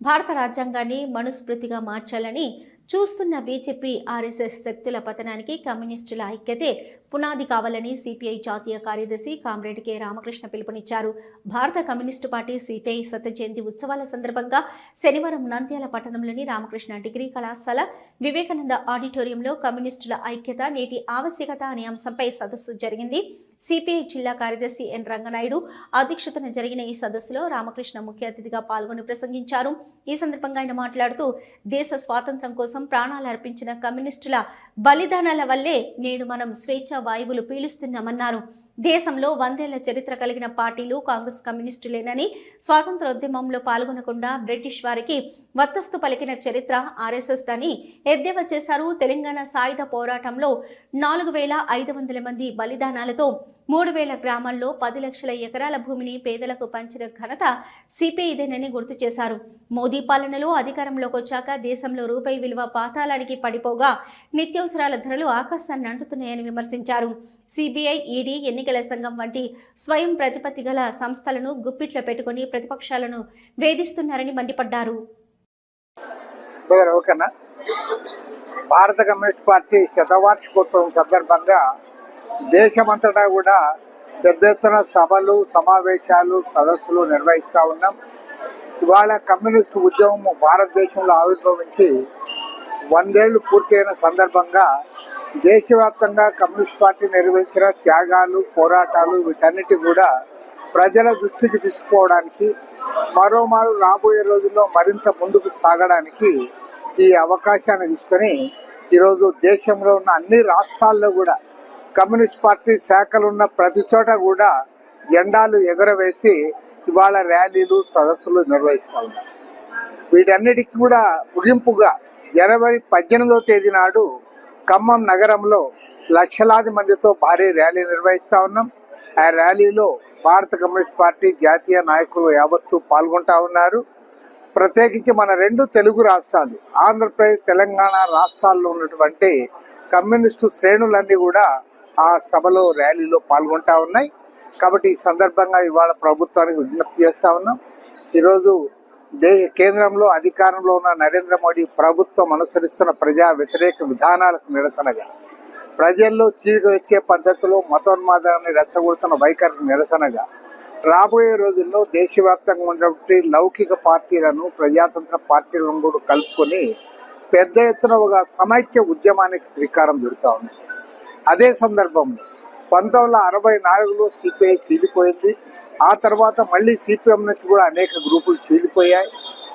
భారత రాజ్యాంగాన్ని మనుస్మృతిగా మార్చాలని చూస్తున్న బీజేపీ ఆర్ఎస్ఎస్ శక్తుల పతనానికి కమ్యూనిస్టుల ఐక్యతే పునాది కావాలని సిపిఐ జాతీయ కార్యదర్శి కామ్రేడ్ కె రామకృష్ణ పిలుపునిచ్చారు. భారత కమ్యూనిస్టు పార్టీ సిపిఐ శత జయంతి ఉత్సవాల సందర్భంగా శనివారం నంద్యాల పట్టణంలోని రామకృష్ణ డిగ్రీ కళాశాల వివేకానంద ఆడిటోరియంలో కమ్యూనిస్టుల ఐక్యత నేటి ఆవశ్యకత అనే అంశంపై సదస్సు జరిగింది. సిపిఐ జిల్లా కార్యదర్శి ఎన్ రంగనాయుడు అధ్యక్షతన జరిగిన ఈ సదస్సులో రామకృష్ణ ముఖ్య అతిథిగా పాల్గొని ప్రసంగించారు. ఈ సందర్భంగా ఆయన మాట్లాడుతూ దేశ స్వాతంత్ర్యం కోసం ప్రాణాలు అర్పించిన కమ్యూనిస్టుల బలిదానాల వల్లే నేడు మనం స్వేచ్ఛ వాయువులు పీలుస్తున్నామన్నారు. దేశంలో వందేళ్ళ చరిత్ర కలిగిన పార్టీలు కాంగ్రెస్ కమ్యూనిస్టులేనని స్వాతంత్రోద్యమంలో పాల్గొనకుండా బ్రిటిష్ వారికి వత్తస్తు పలికిన చరిత్ర ఆర్ఎస్ఎస్ అని ఎద్దేవా చేశారు. తెలంగాణ సాయుధ పోరాటంలో నాలుగు వేల ఐదు వందల మంది బలిదానాలతో మూడు వేల గ్రామాల్లో పది లక్షల ఎకరాల భూమిని పేదలకు పంచిన ఘనత సిపిఐదేనని గుర్తు చేశారు. మోదీ పాలనలో అధికారంలోకి వచ్చాక దేశంలో రూపాయి విలువ పాతాళానికి పడిపోగా నిత్యావసరాల ధరలు ఆకాశాన్ని అంటుతున్నాయని విమర్శించారు. సిబిఐ ఈడీ ఎన్నికల సంఘం వంటి స్వయం ప్రతిపత్తి గల సంస్థలను గుప్పిట్లో పెట్టుకుని ప్రతిపక్షాలను వేధిస్తున్నారని మండిపడ్డారు. భారత కమ్యూనిస్ట్ పార్టీ శతవార్షికోత్సవం సందర్భంగా దేశమంతటా కూడా పెద్ద ఎత్తున సభలు సమావేశాలు సదస్సులు నిర్వహిస్తూ ఉన్నాం. ఇవాళ కమ్యూనిస్టు ఉద్యమం భారతదేశంలో ఆవిర్భవించి వందేళ్ళు పూర్తయిన సందర్భంగా దేశవ్యాప్తంగా కమ్యూనిస్ట్ పార్టీ నిర్వహించిన త్యాగాలు పోరాటాలు వీటన్నిటి కూడా ప్రజల దృష్టికి తీసుకోవడానికి మరోమారు రాబోయే రోజుల్లో మరింత ముందుకు సాగడానికి ఈ అవకాశాన్ని తీసుకొని ఈరోజు దేశంలో ఉన్న అన్ని రాష్ట్రాల్లో కూడా కమ్యూనిస్ట్ పార్టీ శాఖలు ఉన్న ప్రతి చోట కూడా జెండాలు ఎగురవేసి ఇవాళ ర్యాలీలు సదస్సులు నిర్వహిస్తూ ఉన్నారు. వీటన్నిటికి కూడా ముగింపుగా జనవరి పద్దెనిమిదవ తేదీ నాడు ఖమ్మం నగరంలో లక్షలాది మందితో భారీ ర్యాలీ నిర్వహిస్తూ ఉన్నాం. ఆ ర్యాలీలో భారత కమ్యూనిస్ట్ పార్టీ జాతీయ నాయకులు యావత్తు పాల్గొంటా ఉన్నారు. ప్రత్యేకించి మన రెండు తెలుగు రాష్ట్రాలు ఆంధ్రప్రదేశ్ తెలంగాణ రాష్ట్రాల్లో ఉన్నటువంటి కమ్యూనిస్టు శ్రేణులన్నీ కూడా ఆ సభలో ర్యాలీలో పాల్గొంటా ఉన్నాయి. కాబట్టి ఈ సందర్భంగా ఇవాళ ప్రభుత్వానికి విజ్ఞప్తి చేస్తా ఉన్నాం. ఈరోజు దే కేంద్రంలో అధికారంలో ఉన్న నరేంద్ర మోడీ ప్రభుత్వం అనుసరిస్తున్న ప్రజా వ్యతిరేక విధానాలకు నిరసనగా ప్రజల్లో చీలిక వచ్చే పద్ధతిలో మతోన్మాదాన్ని రెచ్చగొడుతున్న వైఖరికి నిరసనగా రాబోయే రోజుల్లో దేశవ్యాప్తంగా ఉన్నటువంటి లౌకిక పార్టీలను ప్రజాతంత్ర పార్టీలను కూడా కలుపుకొని పెద్ద ఎత్తున ఒక సమైక్య ఉద్యమానికి శ్రీకారం చుడుతూ ఉంది అదే సందర్భంలో పంతొమ్మిది వందల అరవై నాలుగులో సిపిఐ చీలిపోయింది ఆ తర్వాత మళ్ళీ సిపిఎం నుంచి కూడా అనేక గ్రూపులు చీలిపోయాయి